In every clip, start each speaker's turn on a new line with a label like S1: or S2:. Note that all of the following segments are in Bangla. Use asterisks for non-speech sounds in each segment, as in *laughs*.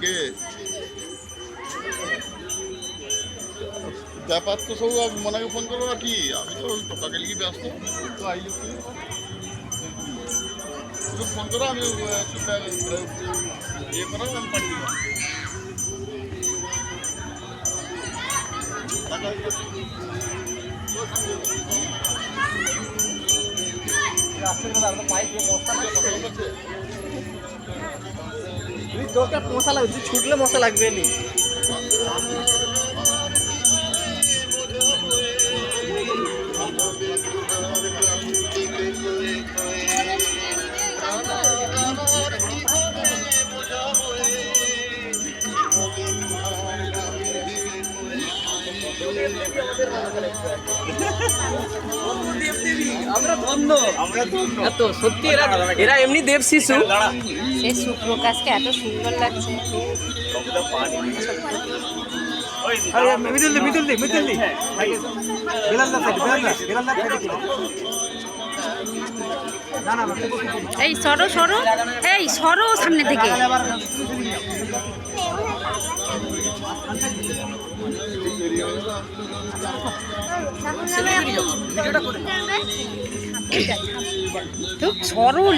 S1: কে? ব্যাপার তো সব মনাকে ফোন করব না কি? আমি তো টোকাকে লিখে ব্যস্ত। তো আইলি তুমি ফোন করো, আমি ইয়ে করো আমি পাঠিয়ে দেবো টাকা
S2: তুই তোরটা মশা লাগবে ছুটলে মশা লাগবে নি। *laughs* আমরা ধন্য। এত সত্যি এরা এরা এমনি দেব শিশু।
S3: সে সুপ্রকাশকে এত সুন্দর লাগছে।
S2: মিদুল দি মিদুল দি মিদুল দি। বিলাল দা বিলাল দা বিলাল দা সাইড না না না।
S3: এই সরো সরো। এই সরো সামনে থেকে। খুব সরল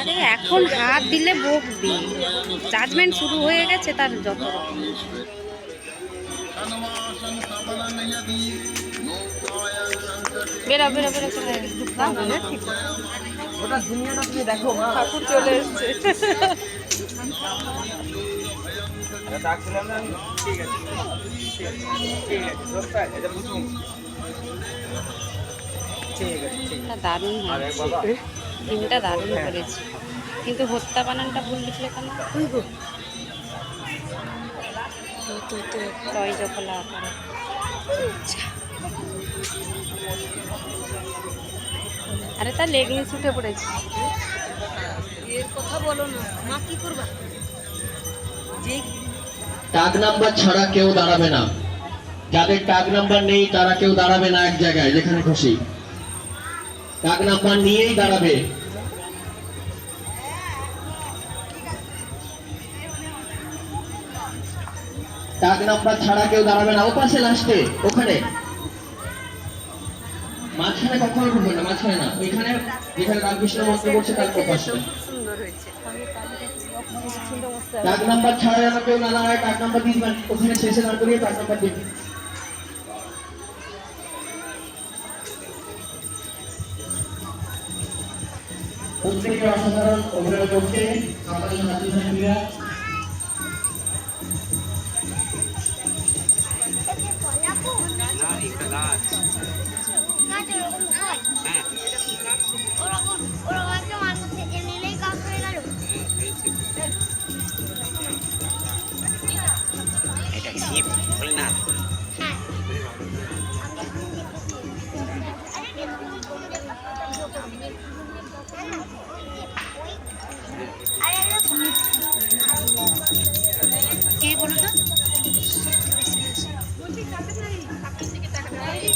S3: আরে এখন হাত দিলে বকবে। জাজমেন্ট শুরু হয়ে গেছে তার যত। বেরো বেরো বেরো চলে
S2: ওটা দুনিয়াটা তুমি দেখো
S3: ঠাকুর চলে এসছে।
S2: ডাকছিলাম না? ঠিক আছে ঠিক আছে ঠিক আছে।
S3: দারুণ হয়েছে। দিনটা দারুণ করেছে। কিন্তু হত্যা বানানটা ভুল লিখলে কেন? তয় আরে তার লেগিংস উঠে পড়েছে।
S4: টাগ নাম্বার ছাড়া কেউ দাঁড়াবে না। যাদের টাগ নাম্বার নেই তারা কেউ দাঁড়াবে না এক জায়গায় যেখানে খুশি। টাগ নাম্বার নিয়েই দাঁড়াবে। নাম্বার ছাড়া কেউ দাঁড়াবে না। ও পাশে লাস্টে ওখানে। মাঝখানে কখনো ঢুকবে না মাঝখানে না। ওইখানে যেখানে রামকৃষ্ণ মন্ত্র করছে তার পাশে ডাক নাম্বার ছাড়া যেন কেউ না দাঁড়ায় ডাক নাম্বার দিবেন ওখানে শেষে দাঁড় করিয়ে ডাক নাম্বার দিন প্রত্যেকে অসাধারণ অভিনয় করছে আমাদের ছাত্রছাত্রীরা।
S5: থেকে নিলেই কাজ হয়ে
S3: কে বলো তো?
S5: আরে